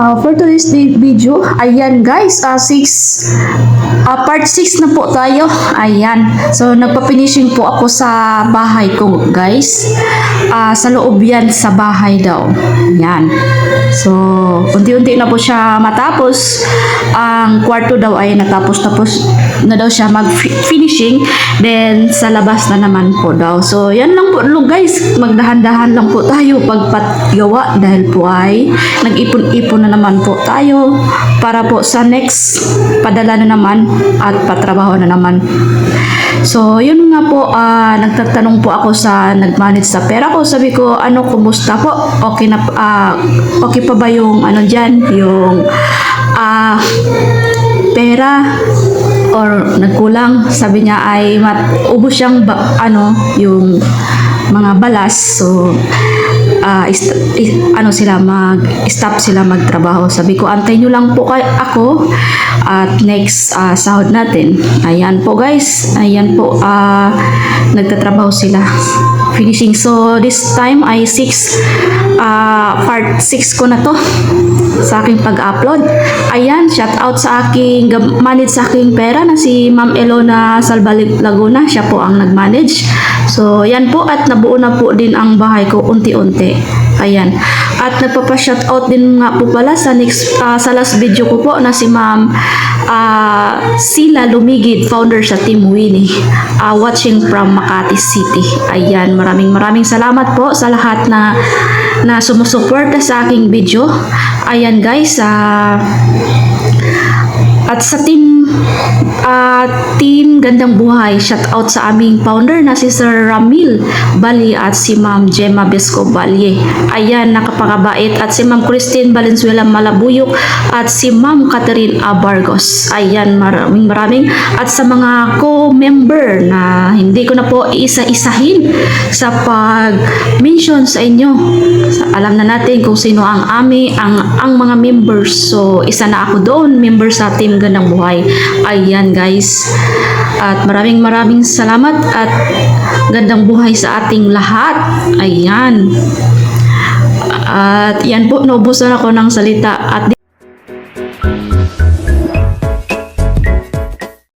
Uh, for today's video, ayan guys, uh, six, uh, part 6 na po tayo. Ayan. So, nagpa-finishing po ako sa bahay ko, guys. Uh, sa loob yan, sa bahay daw. Ayan. So, unti-unti na po siya matapos. Ang kwarto daw ay natapos-tapos na daw siya mag-finishing. Then, sa labas na naman po daw. So, yan lang po, lo, guys. Magdahan-dahan lang po tayo pagpatgawa dahil po ay nag-ipon-ipon na naman po tayo para po sa next padala na naman at patrabaho na naman. So, yun nga po, ah, nagtatanong po ako sa nag-manage sa pera ko. Sabi ko, ano, kumusta po? Okay na, ah, okay pa ba yung, ano dyan, yung, ah, pera or nagkulang sabi niya ay mat ubos siyang ba, ano yung mga balas so ah, ist- is- ano sila mag stop sila magtrabaho sabi ko antay nyo lang po kay ako at next ah, sahod natin ayan po guys ayan po ah, nagtatrabaho sila finishing so this time ay 6 ah, part 6 ko na to sa aking pag-upload. Ayan, shout out sa aking manage sa aking pera na si Ma'am Elona Salbalik Laguna. Siya po ang nag-manage. So, yan po at nabuo na po din ang bahay ko unti-unti. Ayan. At nagpapa-shout out din nga po pala sa next ah, sa last video ko po na si Ma'am ah, Sila Lumigid, founder sa Team Winnie. ah, watching from Makati City. Ayan, maraming maraming salamat po sa lahat na na sumusuporta sa aking video. Ayan guys, ah at sa team ah, team Gandang Buhay, shout out sa aming founder na si Sir Ramil Bali at si Ma'am Gemma Besco Balye. Ayan, nakapakabait at si Ma'am Christine Valenzuela Malabuyok at si Ma'am Catherine Abargos. Ayan, maraming maraming at sa mga co-member na hindi ko na po isa-isahin sa pag-mention sa inyo. Alam na natin kung sino ang ami, ang ang mga members. So, isa na ako doon, member sa Team Gandang Buhay. Ayan, guys. At maraming maraming salamat at gandang buhay sa ating lahat. Ayan. At yan po, naubusan ako ng salita at